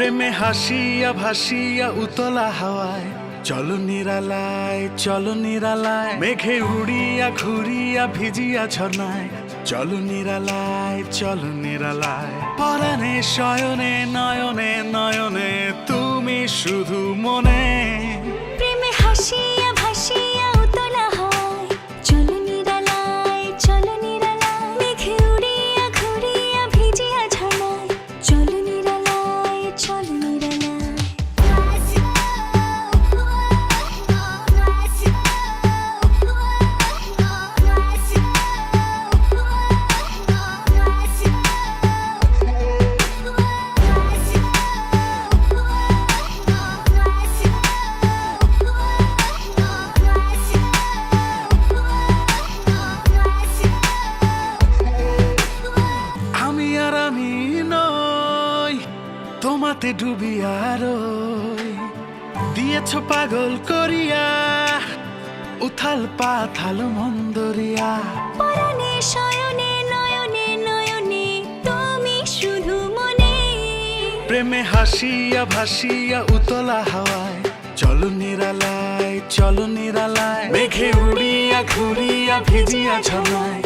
প্রেমে হাসিয়া ভাসিয়া উতলা হাওয়ায়, চলো নিরালায় চলো নিরালায়, মেঘে উড়িয়া ঘুরিয়া ভিজিয়া ঝর্ণায় চলো নিরালায় চলো নিরালায়। পরাণে, শয়নে, নয়নে নয়নে, তুমি শুধু মনে তোমাতে ডুবিয়া রই দিয়েছ পাগল করিয়া উথাল পাথাল মন্দরিয়া। পরাণে শয়নে নয়নে নয়নে তুমি শুধু মনে। প্রেমে হাসিয়া ভাসিয়া উতলা হাওয়ায়। চলো নিরালায় চলো নিরালায়। মেঘে উড়িয়া ঘুরিয়া ভিজিয়া ঝর্ণায়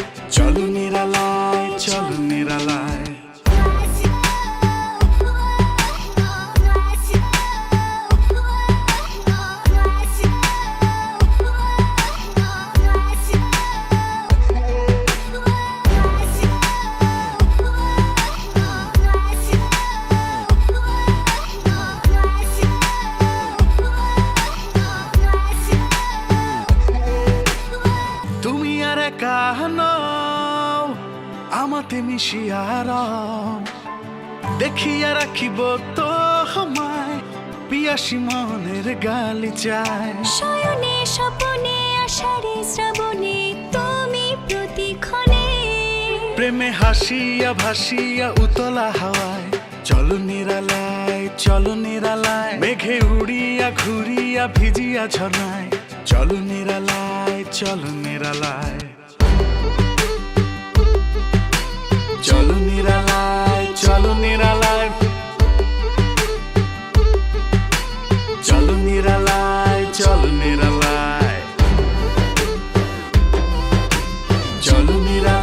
তুমি আর একা নও আমাতে মিশিয়া রও দেখিয়া রাখিব তো আমায় পিয়াসি মনের গালি চায়। শয়নে স্বপনে আষাঢ়ে শ্রাবণে তুমি প্রতিক্ষণে। প্রেমে হাসিয়া ভাসিয়া উতলা হাওয়ায় চলো নিরালায় চলো নিরালায়। মেঘে উড়িয়া ঘুরিয়া ভিজিয়া ঝর্ণায় চলো নিরালায় চলো নিরালায়। চলো নিরালায় চলো নিরালায়। চলো নিরালায় চলো নিরালায়। চলো নিরালায়